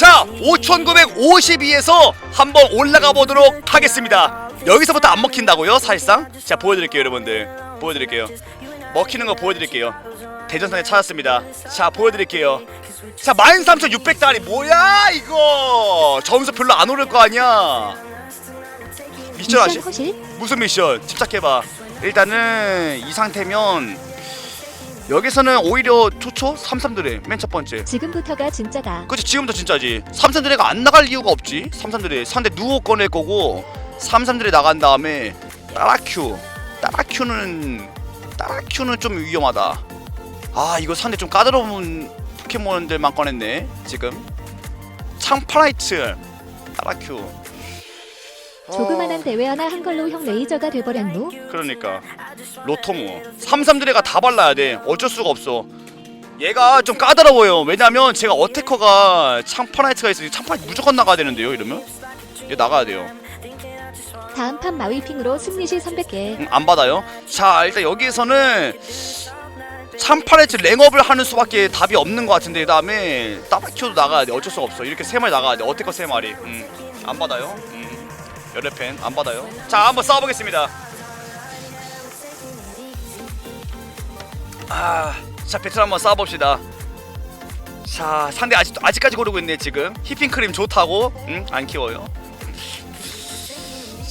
자, 5,952에서 한번 올라가 보도록 하겠습니다. 여기서부터 안 먹힌다고요, 사실상? 자, 보여드릴게요, 여러분들. 보여드릴게요. 먹히는 거 보여드릴게요. 대전선에 찾았습니다. 자, 보여드릴게요. 자, 13,600달이 뭐야, 이거! 점수 별로 안 오를 거 아니야. 미션 허실 무슨 미션? 집착해봐. 일단은 이 상태면 여기서는 오히려 초초 삼삼들의 맨첫 번째. 지금부터가 진짜다. 그치 지금도 진짜지. 삼삼드레가 안 나갈 이유가 없지. 삼삼드레 상대 누워 꺼낼 거고 삼삼드레 나간 다음에 따라큐. 따라큐는 따라큐는 좀 위험하다. 아 이거 상대 좀 까다로운 포켓몬들만 꺼냈네 지금. 창파라이트. 따라큐 조그만한 대회 하나 한 걸로 형 레이저가 돼버렸노. 그러니까. 로토무 삼삼드레가 다 발라야 돼. 어쩔 수가 없어. 얘가 좀 까다로워요 왜냐면 제가 어태커가 창파나이트가 있으니 창파나이트 무조건 나가야 되는데요 이러면? 얘 나가야 돼요. 다음 판 마위핑으로 승리시 300개. 음, 안 받아요. 자 일단 여기에서는 창파나이트 랭업을 하는 수밖에 답이 없는 것 같은데 그 다음에 따바키오도 나가야 돼. 어쩔 수가 없어. 이렇게 세 마리 나가야 돼. 어태커 세 마리. 음, 안 받아요. 음, 열애팬 안 받아요 자 한번 싸워보겠습니다 아, 자 배틀 한번 싸워봅시다. 자 상대 아직 아직까지 고르고 있네 지금 휘핑 크림 좋다고, 응? 안 키워요.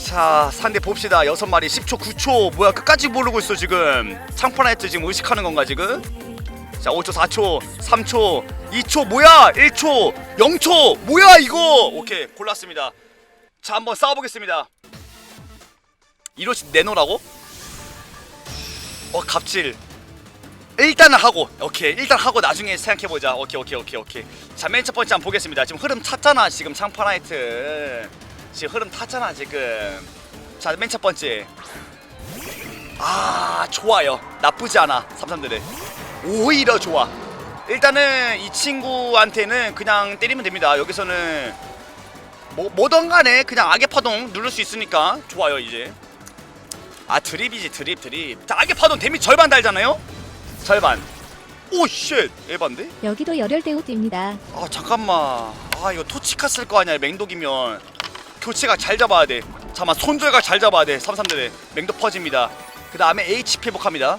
자 상대 봅시다 여섯 마리 10초 9초 뭐야 끝까지 모르고 있어 지금 창파나이트 지금 의식하는 건가 지금? 자 5초 4초 3초 2초 뭐야 1초 0초 뭐야 이거 오케이 골랐습니다. 자 한번 싸워보겠습니다. 이로치 내놓으라고? 어 갑질. 일단은 하고 오케이. 일단 하고 나중에 생각해 보자. 오케이 오케이 오케이 오케이. 자 맨 첫 번째 한번 보겠습니다. 지금 흐름 탔잖아 지금 창파나이트. 지금 흐름 탔잖아 지금. 자 맨 첫 번째. 아 좋아요. 나쁘지 않아 삼삼들은. 오히려 좋아. 일단은 이 친구한테는 그냥 때리면 됩니다. 여기서는 뭐 뭐든 간에 그냥 악의 파동 누를 수 있으니까 좋아요 이제. 아 드립이지 드립 드립. 자 악의 파동 데미 절반 달잖아요? 절반. 오쉣. 에반데? 여기도 열혈대우 뜁니다. 아 잠깐만. 아 이거 토치카 쓸 거 아니야 맹독이면. 교체가 잘 잡아야 돼. 잠깐만 손절각 잘 잡아야 돼 삼삼들의 맹독 퍼집니다. 그 다음에 HP 회복합니다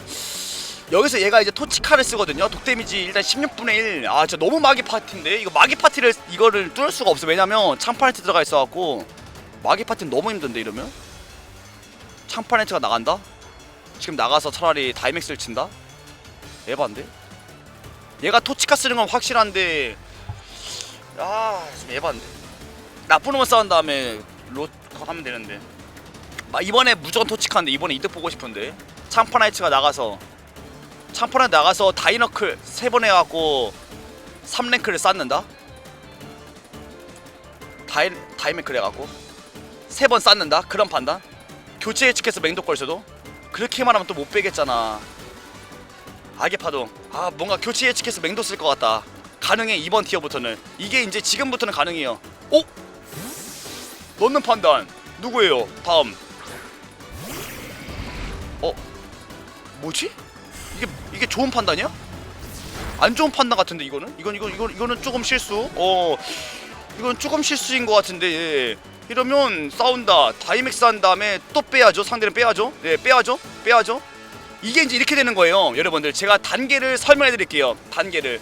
여기서 얘가 이제 토치카를 쓰거든요. 독 데미지 일단 16분의 1 아 진짜 너무 마기 파티인데? 이거 마기 파티를 이거를 뚫을 수가 없어 왜냐면 창파네트 들어가 있어갖고 마기 파티는 너무 힘든데 이러면? 창파네트가 나간다? 지금 나가서 차라리 다이맥스를 친다? 에반데? 얘가 토치카 쓰는 건 확실한데 아 좀 에반데. 나쁜 놈만 싸운 다음에 로 하면 되는데. 막 이번에 무조건 토치카인데 이번에 이득 보고 싶은데. 창파나이츠가 나가서 창파나이트 나가서 다이너클 세 번 해갖고 3랭크를 쌓는다? 다이, 다이메클 해갖고 세 번 쌓는다? 그런 판단? 교체 예측해서 맹독 걸쳐도? 그렇게만 하면 또 못 빼겠잖아. 악의 파동. 아 뭔가 교체 예측해서 맹도 쓸것 같다. 가능해 이번 티어부터는. 이게 이제 지금부터는 가능해요. 오! 넣는 판단. 누구예요? 다음. 어? 뭐지 이게 좋은 판단이야? 안 좋은 판단 같은데 이거는? 이건 이건 이건 이거는 조금 실수. 어 이건 조금 실수인 것 같은데 예. 이러면 싸운다. 다이맥스 한 다음에 또 빼야죠. 상대는 빼야죠. 네 빼야죠. 빼야죠. 이게 이제 이렇게 되는 거예요 여러분들. 제가 단계를 설명해 드릴게요 단계를.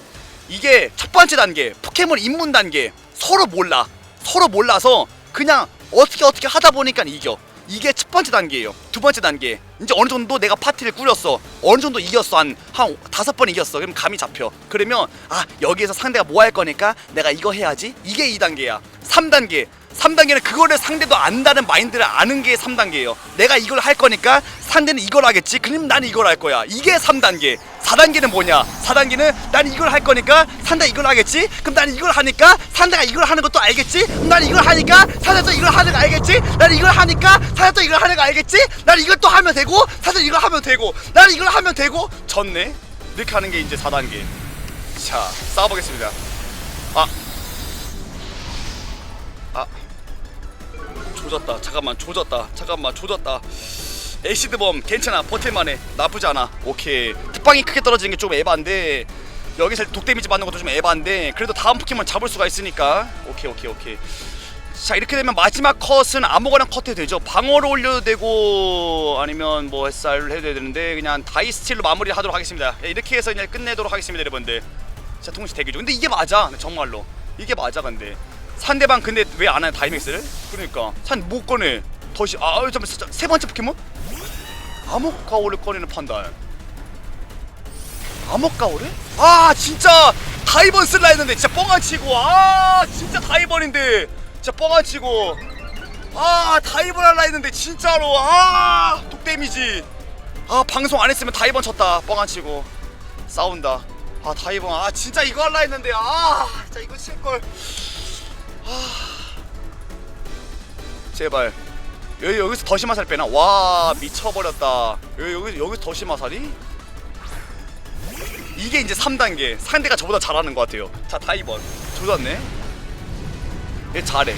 이게 첫 번째 단계 포켓몬 입문 단계. 서로 몰라. 서로 몰라서 그냥 어떻게 어떻게 하다 보니까 이겨. 이게 첫 번째 단계예요. 두 번째 단계 이제 어느 정도 내가 파티를 꾸렸어. 어느 정도 이겼어. 한 한 다섯 번 이겼어. 그럼 감이 잡혀. 그러면 아 여기에서 상대가 뭐 할 거니까 내가 이거 해야지. 이게 2단계야. 3단계 3단계는 그거를 상대도 안다는 마인드를 아는 게 3단계예요. 내가 이걸 할 거니까 상대는 이걸 하겠지. 그럼 나는 이걸 할 거야. 이게 3단계. 4단계는 뭐냐? 4단계는 난 이걸 할 거니까 상대가 이걸 하겠지. 그럼 나는 이걸 하니까 상대가 이걸 하는 것도 알겠지. 그럼 나는 이걸 하니까 상대도 이걸 하는 거 알겠지. 나는 이걸 하니까 상대도 이걸 하는 거 알겠지. 나는 이걸 또 하면 되고 상대 이걸 하면 되고 나는 이걸 하면 되고 졌네. 이렇게 하는 게 이제 4단계. 자, 싸워보겠습니다. 아, 아. 조졌다. 잠깐만 조졌다. 잠깐만 조졌다. 에이시드범 괜찮아. 버틸만해. 나쁘지 않아. 오케이. 특방이 크게 떨어지는 게 좀 에반데 여기서 독 데미지 받는 것도 좀 에반데 그래도 다음 포켓몬 잡을 수가 있으니까. 오케이 오케이 오케이. 자 이렇게 되면 마지막 컷은 아무거나 컷해도 되죠. 방어를 올려도 되고 아니면 뭐 햇살을 해도 되는데 그냥 다이스틸로 마무리 하도록 하겠습니다. 예, 이렇게 해서 그냥 끝내도록 하겠습니다 여러분들. 자 동시 대기 중. 근데 이게 맞아. 근데 정말로. 이게 맞아 근데 상대방 근데 왜 안 하냐 다이맥스를? 그러니까. 산못 꺼내. 더시 아 잠깐만 진짜 세 번째 포켓몬? 암흑가오를 꺼내는 판단. 암흑가오를? 아 진짜! 다이번 쓸라 했는데 진짜 뻥안 치고 아 진짜 다이번인데. 진짜 뻥안 치고. 아 다이번 할라 했는데 진짜로 아 독데미지. 아 방송 안 했으면 다이번 쳤다. 뻥안 치고. 싸운다. 아 다이번. 아 진짜 이거 할라 했는데 아 진짜 이거 칠걸. 아 제발. 여기 여기서 더시마살 빼나? 와 미쳐버렸다. 여기 여기 여기서 더시마살이? 이게 이제 3단계. 상대가 저보다 잘하는 것 같아요. 자 다이번 조졌네? 얘 잘해.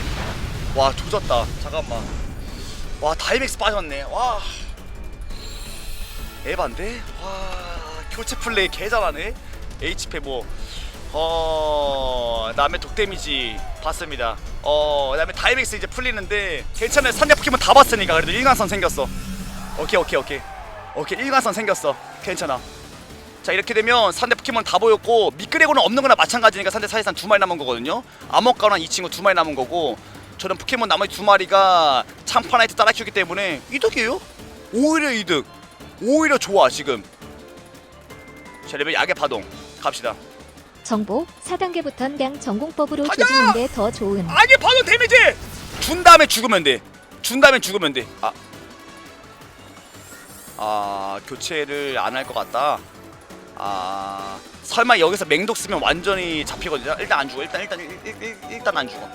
와 조졌다. 잠깐만. 와 다이맥스 빠졌네. 와. 에반데 와 교체 플레이 개 잘하네. HP 뭐. 어, 그다음에 독 데미지 봤습니다. 어, 그다음에 다이맥스 이제 풀리는데 괜찮아요. 상대 포켓몬 다 봤으니까 그래도 일관성 생겼어. 오케이 오케이 오케이 오케이 일관성 생겼어. 괜찮아. 자 이렇게 되면 상대 포켓몬 다 보였고 미끄레고는 없는 거나 마찬가지니까 상대 사실상 두 마리 남은 거거든요 아머까랑 이 친구 두 마리 남은 거고 저는 포켓몬 나머지 두 마리가 참파나이트 따라 키우기 때문에 이득이에요 오히려 이득 오히려 좋아 지금 자 레벨 약의 파동 갑시다 정보 4단계부턴 그냥 전공법으로 가자! 조지는 게 더 좋은 아니 파동 데미지 준 다음에 죽으면 돼준 다음에 죽으면 돼아 아 교체를 안 할 것 같다 아 설마 여기서 맹독 쓰면 완전히 잡히거든요. 일단 안 죽어. 일단 일단 일, 일, 일, 일단 안 죽어.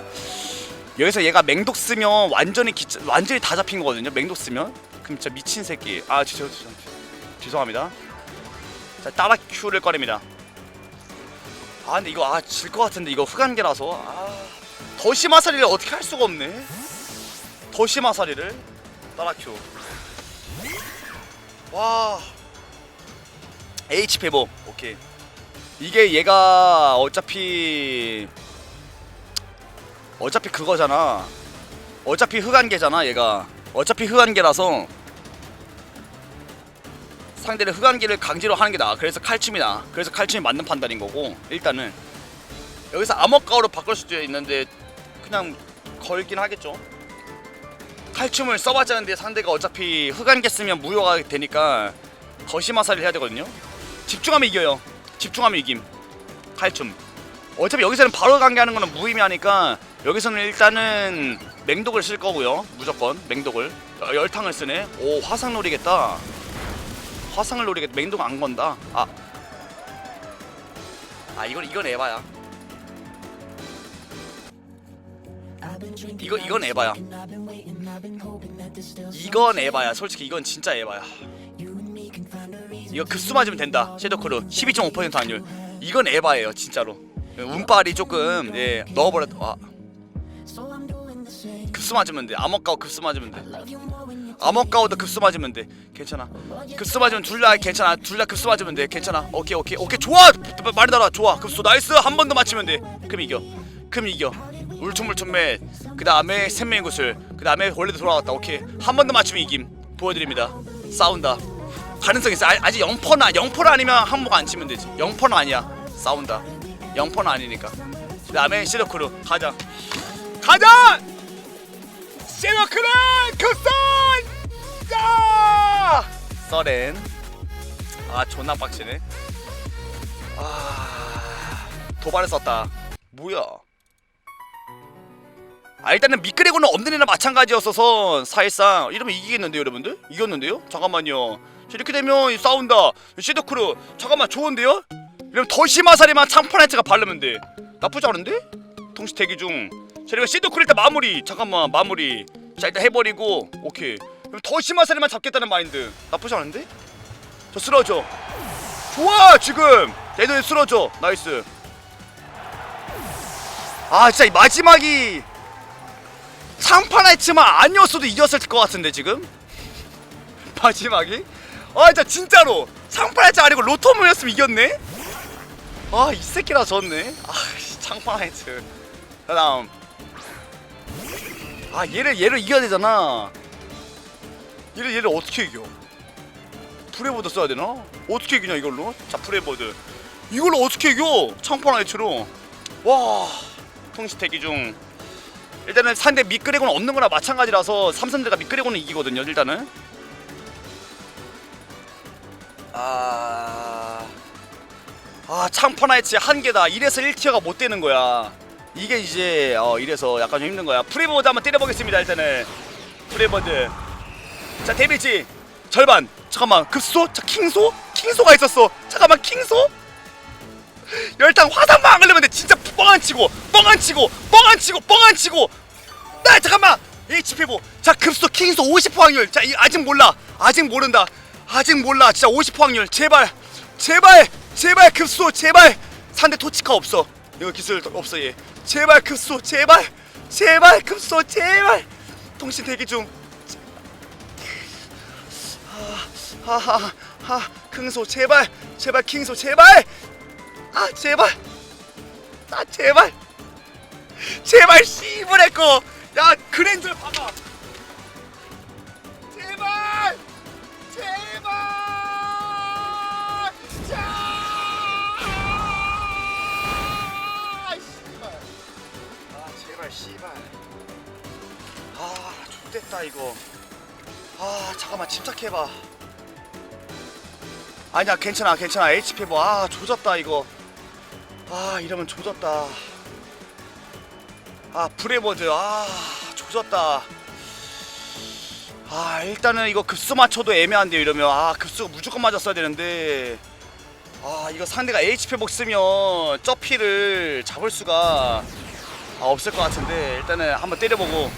여기서 얘가 맹독 쓰면 완전히 기, 완전히 다 잡힌 거거든요. 맹독 쓰면 그럼 진짜 미친 새끼. 아 죄송 죄송 죄송합니다. 자 따라 큐를 꺼냅니다. 아 근데 이거 아질 것 같은데 이거 흑안개라서 아 더시마사리를 어떻게 할 수가 없네. 더시마사리를 따라 큐. 와. H 회복 오케이 이게 얘가 어차피 어차피 그거잖아 어차피 흑안개잖아 얘가 어차피 흑안개라서 상대를 흑안개를 강제로 하는 게 나아 그래서 칼춤이 나아 그래서 칼춤이 맞는 판단인 거고 일단은 여기서 암흑가오로 바꿀 수도 있는데 그냥 걸긴 하겠죠 칼춤을 써봤자는데 상대가 어차피 흑안개 쓰면 무효가 되니까 거시마사를 해야 되거든요 집중하면 이겨요. 집중하면 이김. 칼춤. 어차피 여기서는 바로 관계하는 거는 무의미하니까 여기서는 일단은 맹독을 쓸 거고요. 무조건 맹독을. 어, 열탕을 쓰네. 오 화상 노리겠다. 화상을 노리겠다. 맹독 안 건다. 아. 아 이건 이건 에바야. 이거 이건 에바야. 이건 에바야. 솔직히 이건 진짜 에바야. 이거 급수 맞으면 된다 섀도크루 12.5% 확률 이건 에바예요 진짜로 운빨이 조금 예 넣어버렸 아 급수 맞으면 돼 암흑가오 급수 맞으면 돼 암흑가오도 급수 맞으면 돼. 괜찮아. 급수 맞으면 둘 다 괜찮아. 둘 다 급수 맞으면 돼. 괜찮아. 오케이 오케이 오케이. 좋아! 말이 달아 좋아. 급수 나이스. 한 번 더 맞추면 돼. 그럼 이겨. 그럼 이겨. 울퉁불퉁맨 그 다음에 샘맹 구슬. 그 다음에 원래도 돌아왔다. 오케이. 한 번 더 맞추면 이김. 보여드립니다. 싸운다. 가능성 있어. 아, 아직 0%나 0% 아니면 항목 안 치면 되지. 0%는 아니야. 싸운다. 0%는 아니니까. 그 다음에 시더크루. 가자. 가자! 시더크루 급선! 야! 서렌. 아 존나 빡치네. 아 도발을 썼다. 뭐야? 아 일단은 미끄레고는 없는 애나 마찬가지였어서 사실상 이러면 이기겠는데요 여러분들? 이겼는데요? 잠깐만요 자, 이렇게 되면 싸운다 시드크루 잠깐만 좋은데요? 이러면 더시마사리만 창파나이트가 바르면 돼 나쁘지 않은데? 동시 대기 중 자, 이거 시드크루 일단 마무리 잠깐만 마무리 자 일단 해버리고 오케이 그럼 더시마사리만 잡겠다는 마인드. 나쁘지 않은데? 저 쓰러져. 좋아 지금! 얘들 쓰러져. 나이스. 아 진짜 이 마지막이 상파나이츠만 아니었어도 이겼을 것 같은데 지금? 마지막이? 아 진짜 진짜로! 상파나이츠 아니고 로토무였으면 이겼네? 아 이 새끼라 졌네? 아 하이트 그다음. 아 얘를 얘를 이겨야 되잖아 얘를 얘를 어떻게 이겨? 프레보드 써야 되나? 어떻게 이기냐 이걸로? 자 프레보드. 이걸로 어떻게 이겨? 창판 하이트로. 와 통시 대기 중. 일단은 상대 미끄레고는 없는 거나 마찬가지라서 삼성대가 미끄레고는 이기거든요 일단은. 아... 아 창퍼나이츠 한계다. 이래서 1티어가 못 되는 거야. 이게 이제 어 이래서 약간 좀 힘든 거야. 프리보드 한번 때려보겠습니다 일단은. 프리보드 자 데미지 절반 잠깐만 급소? 자 킹소? 킹소가 있었어 잠깐만 킹소? 화상만 안 걸리면 돼 진짜 뻥 안 치고 뻥 안 치고 뻥 안 치고 뻥 안 치고 나 잠깐만 HP 보. 자 급소 킹소 50% 확률. 자 이, 아직 몰라. 아직 모른다. 아직 몰라. 진짜 50% 확률. 제발 제발 제발 급소 제발. 상대 토치카 없어. 이거 기술 없어 얘. 제발 급소 제발 제발 급소 제발. 통신 대기 중. 하하하 하 킹소 제발 제발 킹소 제발 아 제발 아 제발 제발 씨부레 거. 야 그랜저 봐봐. 제발 제발 자. 씨발. 아 제발 씨발. 아 좋됐다 이거. 아 잠깐만 침착해봐. 아니야 괜찮아 괜찮아. HP 뭐 아 조졌다 이거. 아 이러면 조졌다. 아 브레버드. 아 조졌다. 아 일단은 이거 급수 맞춰도 애매한데요 이러면. 아 급수가 무조건 맞았어야 되는데. 아 이거 상대가 HP 복 쓰면 저 피를 잡을 수가 아, 없을 것 같은데. 일단은 한번 때려보고.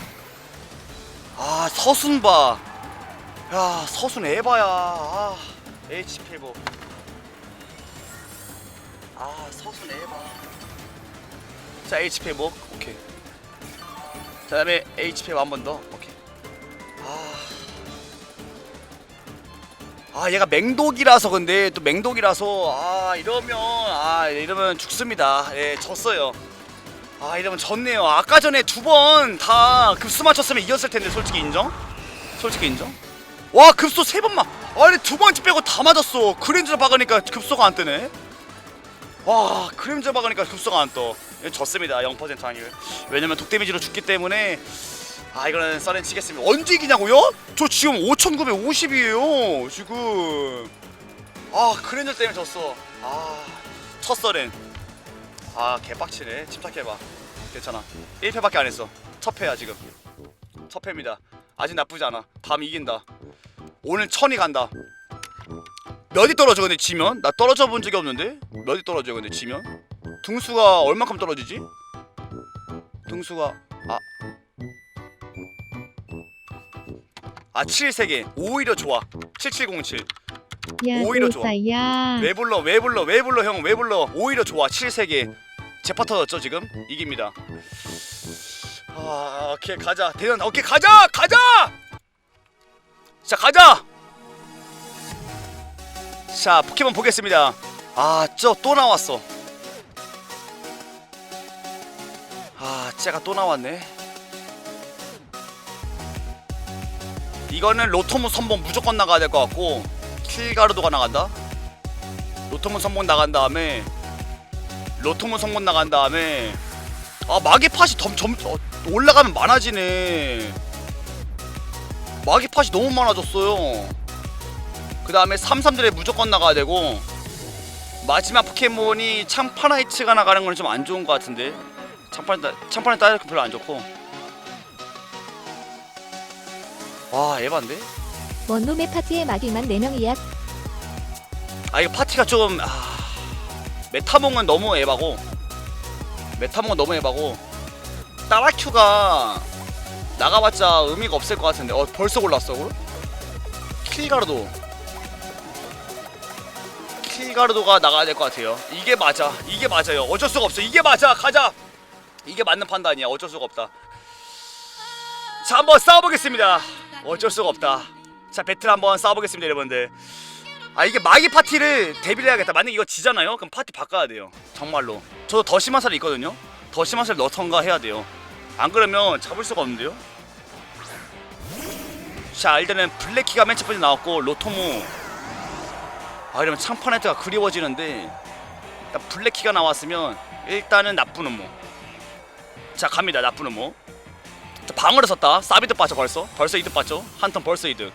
아 서순 봐야 서순 에바야. 아 HP 복아 서순 에바. 자 HP 복 오케이. 자 다음에 HP 한번 더? 오케이. 아... 아 얘가 맹독이라서 근데 또 맹독이라서 아 이러면 아 이러면 죽습니다. 예 졌어요. 아 이러면 졌네요. 아까 전에 두 번 다 급수 맞췄으면 이겼을 텐데 솔직히 인정? 솔직히 인정? 와 급소 세 번만 아니 두 번째 빼고 다 맞았어. 그랜저 박으니까 급소가 안 뜨네. 와 그림자 박으니까 급소가 안떠. 졌습니다. 0% 확률 왜냐면 독 데미지로 죽기 때문에 아 이거는 써렌 치겠습니다. 언제 이기냐고요? 저 지금 5950이에요 지금. 아 그랜저 때문에 졌어. 아첫 써렌 아 개빡치네. 침착해봐. 괜찮아. 1패밖에 안 했어. 첫 패야 지금. 첫 패입니다. 아직 나쁘지 않아. 다음 이긴다 오늘 천이 간다 몇이 떨어져 근데 지면? 나 떨어져 본 적이 없는데? 몇이 떨어져 근데 지면? 등수가 얼만큼 떨어지지? 등수가 아. 아 7세계 오히려 좋아 7707 야 오히려 좋아. 도사야 왜 불러 왜 불러 왜 불러 형 왜 불러 오히려 좋아 7세계 제파 터졌죠 지금? 이깁니다 아 오케이 가자 대전 오케이 가자 가자 자 가자! 자 포켓몬 보겠습니다. 아 저 또 나왔어. 아 쟤가 또 나왔네. 이거는 로토무 선봉 무조건 나가야 될 것 같고 킬가르도가 나간다. 로토무 선봉 나간 다음에 로토무 선봉 나간 다음에 아 마기 팟이 점, 점 어, 올라가면 많아지네 마기 팟이 너무 많아졌어요. 그 다음에 삼삼들에 무조건 나가야 되고 마지막 포켓몬이 참파나이츠가 나가는 건 좀 안 좋은 것 같은데. 참파나 참파나이츠 따르 별로 안 좋고. 와 에반데? 원룸의 파티에 마기만 4명이야? 아 이거 파티가 좀 아, 메타몽은 너무 에바고 메타몽은 너무 에바고 따라큐가 나가봤자 의미가 없을 것 같은데. 어 벌써 골랐어 그럼? 킬가르도. 킬가르도가 나가야 될 것 같아요. 이게 맞아. 이게 맞아요. 어쩔 수가 없어. 이게 맞아. 가자. 이게 맞는 판단이야. 어쩔 수가 없다. 자 한번 싸워보겠습니다. 어쩔 수가 없다. 자 배틀 한번 싸워보겠습니다 여러분들. 아 이게 마기 파티를 데뷔를 해야겠다. 만약에 이거 지잖아요? 그럼 파티 바꿔야 돼요. 정말로. 저도 더 심한 살이 있거든요? 더 심한 살 넣던가 해야 돼요 안 그러면 잡을 수가 없는데요? 자 일단은 블랙키가 맨 첫 번째 나왔고 로토무. 아 이러면 창파네트가 그리워지는데 일단 블랙키가 나왔으면 일단은 나쁜 음모 자 갑니다 나쁜 음모 자 방어를 썼다. 사비드 빠져 벌써. 벌써 이득 봤죠? 한턴 벌써 이득.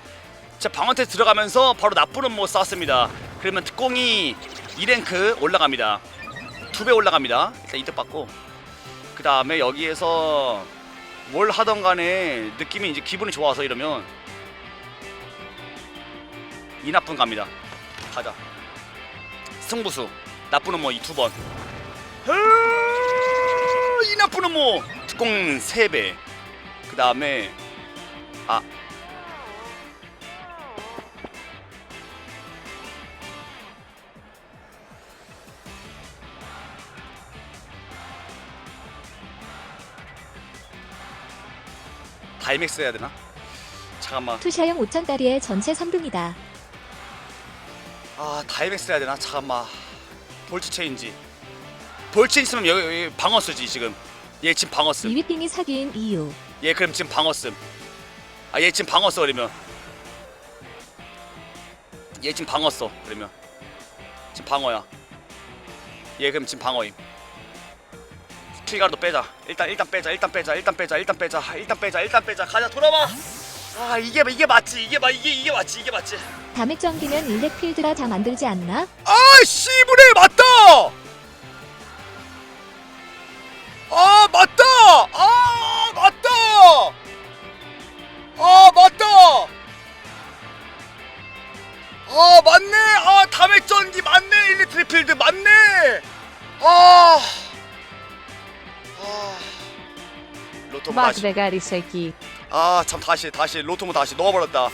자 방어테 들어가면서 바로 나쁜 음모 쐈습니다. 그러면 특공이 2랭크 올라갑니다. 두 배 올라갑니다. 일단 이득 받고 그 다음에 여기에서 뭘 하던 간에 느낌이 이제 기분이 좋아서 이러면 이 나쁜 갑니다. 가자. 승부수. 나쁜 음모 이 두 번. 이 나쁜 음모. 특공 3배. 그 다음에 아 다이맥스 해야 되나? 잠깐만 투샤형 5천다리의 전체 3등이다. 아 다이맥스 해야 되나? 잠깐만 볼트 체인지 볼트 있으면 여기, 여기 방어 쓰지 지금 얘 지금 방어 씀 리위핑이 사기인 이유. 얘 그럼 지금 방어 씀. 아얘 지금 방어 써 그러면. 얘 지금 방어 써 그러면. 지금 방어야. 얘 그럼 지금 방어임. 킬가도 빼자. 일단 일단 빼자. 일단 빼자. 일단 빼자. 일단 빼자. 일단 빼자. 일단 빼자. 가자 돌아봐. 아 이게 이게 맞지. 이게 맞 이게 이게 맞지. 이게 맞지. 다맥 정기면 일렉필드라 다 만들지 않나? 아 씨부레 맞다. 아 맞다. 아 맞다. 아 맞다. 아 맞네. 아 다맥 전기 맞네. 일리트리필드 맞네. 아. 아. 로토 다시. pegar isso aqui. 아참 다시 다시 로토모 다시 넣어버렸다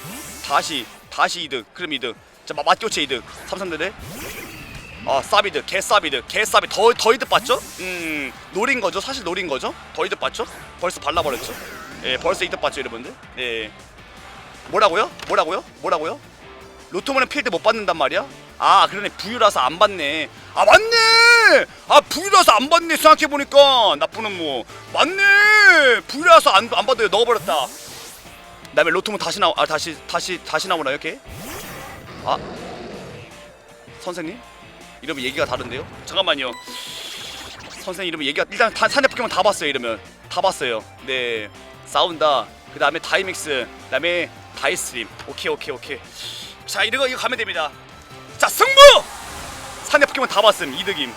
다시 다시 이득 그럼 이득 자 마- 맞교체 이득 삼삼대대 아 사비드 개 사비드 개 사비 더 더 이득 봤죠? 음 노린 거죠 사실 노린 거죠 더 이득 봤죠? 벌써 발라버렸죠 예 벌써 이득 봤죠 여러분들 예 뭐라고요? 뭐라고요? 뭐라고요? 로토모는 필드 못 받는단 말이야? 아 그러네 부유라서 안 받네 아 맞네! 아 부유라서 안 받네 생각해보니까. 나쁘는 뭐. 맞네! 부유라서 안, 안 받아요. 넣어버렸다. 그 다음에 로토모 다시 나오 아 다시 다시 다시 나오나 이렇게? 아. 선생님? 이러면 얘기가 다른데요? 잠깐만요. 선생님 이러면 얘기가 일단 다, 산대 포켓몬 다 봤어요 이러면 다 봤어요. 네. 싸운다. 그 다음에 다이믹스. 그 다음에 다이스트림. 오케이 오케이 오케이. 자 이거 이거 가면 됩니다. 자 승부 산대 포켓몬 다 봤음 이득임.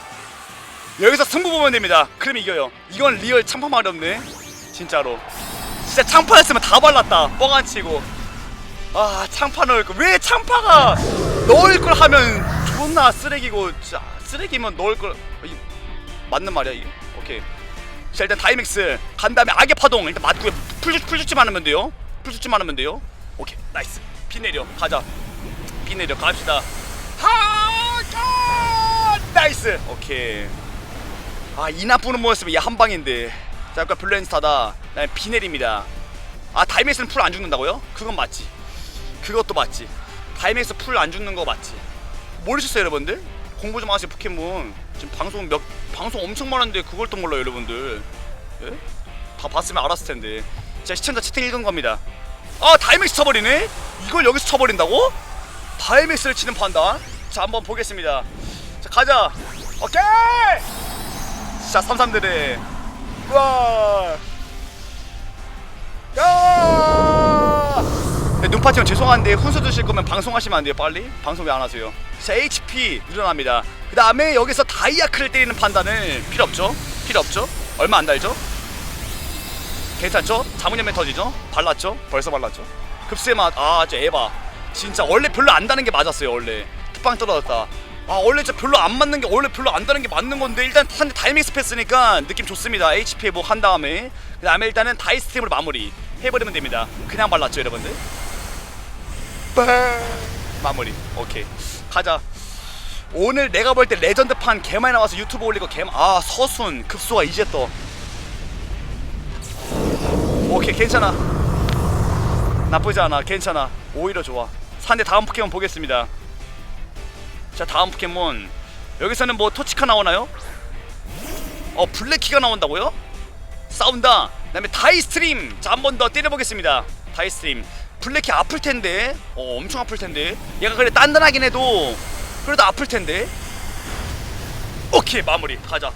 여기서 승부 보면 됩니다. 그럼 이겨요. 이건 리얼 참파 말이 없네. 진짜로. 진짜 창파였으면 다 발랐다. 뻥안 치고. 아 창파 넣을 거왜 창파가 넣을 걸 하면 존나 쓰레기고 진짜 쓰레기면 넣을 걸. 이, 맞는 말이야 이게? 오케이. 자 일단 다이맥스. 간 다음에 악의 파동. 일단 맞고요. 풀, 풀주지 않으면 돼요. 풀주지 않으면 돼요. 오케이. 나이스. 비 내려. 가자. 비 내려. 갑시다. 하가 나이스. 오케이. 아 이 나쁘는 뭐였으면 얘 한 방인데. 자 아까 블렌스타다. 그다음에 비 내립니다. 아 다이맥스는 풀 안 죽는다고요? 그건 맞지. 그것도 맞지. 다이맥스 풀 안 죽는 거 맞지. 모르셨어요 여러분들? 공부 좀 하세요 포켓몬. 지금 방송 몇 방송 엄청 많은데 그걸 또 몰라요 여러분들. 예? 다 봤으면 알았을 텐데. 자 시청자 채팅 읽은 겁니다. 아 다이맥스 쳐버리네? 이걸 여기서 쳐버린다고? 다이맥스를 치는 판단. 자 한번 보겠습니다 자 가자. 오케이! 자 삼삼들의 우와. 야! 네, 눈파티형 죄송한데 훈수 드실 거면 방송하시면 안 돼요 빨리? 방송 왜 안 하세요? 자 HP 일어납니다. 그 다음에 여기서 다이아크를 때리는 판단을 필요 없죠? 필요 없죠? 얼마 안 달죠? 괜찮죠? 자문염에 터지죠? 발랐죠? 벌써 발랐죠? 급수의 맛아저 에바. 진짜 원래 별로 안 다는 게 맞았어요 원래. 툭방 떨어졌다 아 원래 진짜 별로 안 맞는 게 원래 별로 안 다는 게 맞는 건데 일단 한 다이믹스 패스니까 느낌 좋습니다. HP 회복 한 다음에. 그 다음에 일단은 다이스템으로 마무리 해버리면 됩니다. 그냥 발랐죠 여러분들? 빵 마무리. 오케이. 가자. 오늘 내가 볼 때 레전드판 개많이 나와서 유튜브 올리고 개아 서순 급소가 이제 떠 오케이 괜찮아. 나쁘지 않아. 괜찮아. 오히려 좋아. 산대 다음 포켓몬 보겠습니다 자 다음 포켓몬 여기서는 뭐 토치카 나오나요? 어 블랙키가 나온다고요? 싸운다. 그 다음에 다이스트림. 자 한 번 더 때려보겠습니다. 다이스트림. 블랙키 아플 텐데. 어 엄청 아플 텐데. 얘가 그래 단단하긴 해도 그래도 아플 텐데. 오케이 마무리 가자.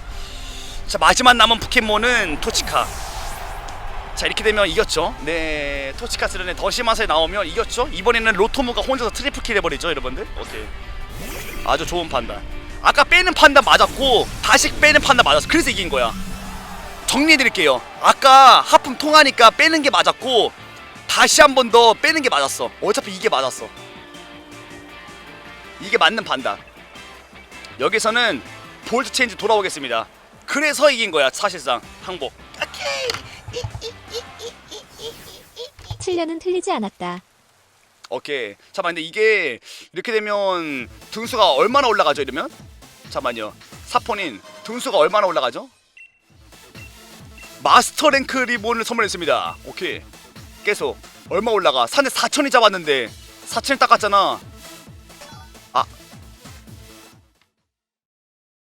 자 마지막 남은 포켓몬은 토치카. 자 이렇게 되면 이겼죠. 네 토치카 쓰르네 더시맛에 나오면 이겼죠. 이번에는 로토무가 혼자서 트리플 킬 해버리죠 여러분들. 오케이. 아주 좋은 판단. 아까 빼는 판단 맞았고 다시 빼는 판단 맞았어. 그래서 이긴 거야. 정리해드릴게요. 아까 하품 통하니까 빼는 게 맞았고 다시 한 번 더 빼는 게 맞았어. 어차피 이게 맞았어. 이게 맞는 판단. 여기서는 볼트 체인지 돌아오겠습니다. 그래서 이긴 거야 사실상 항복. 7년은 틀리지 않았다. 오케이. 잠깐만 근데 이게 이렇게 되면 등수가 얼마나 올라가죠 이러면? 잠깐만요. 사포닌 등수가 얼마나 올라가죠? 마스터 랭크 리본을 선물했습니다. 오케이. 계속 얼마 올라가? 산에 4천이 잡았는데 4천이 닦았잖아. 아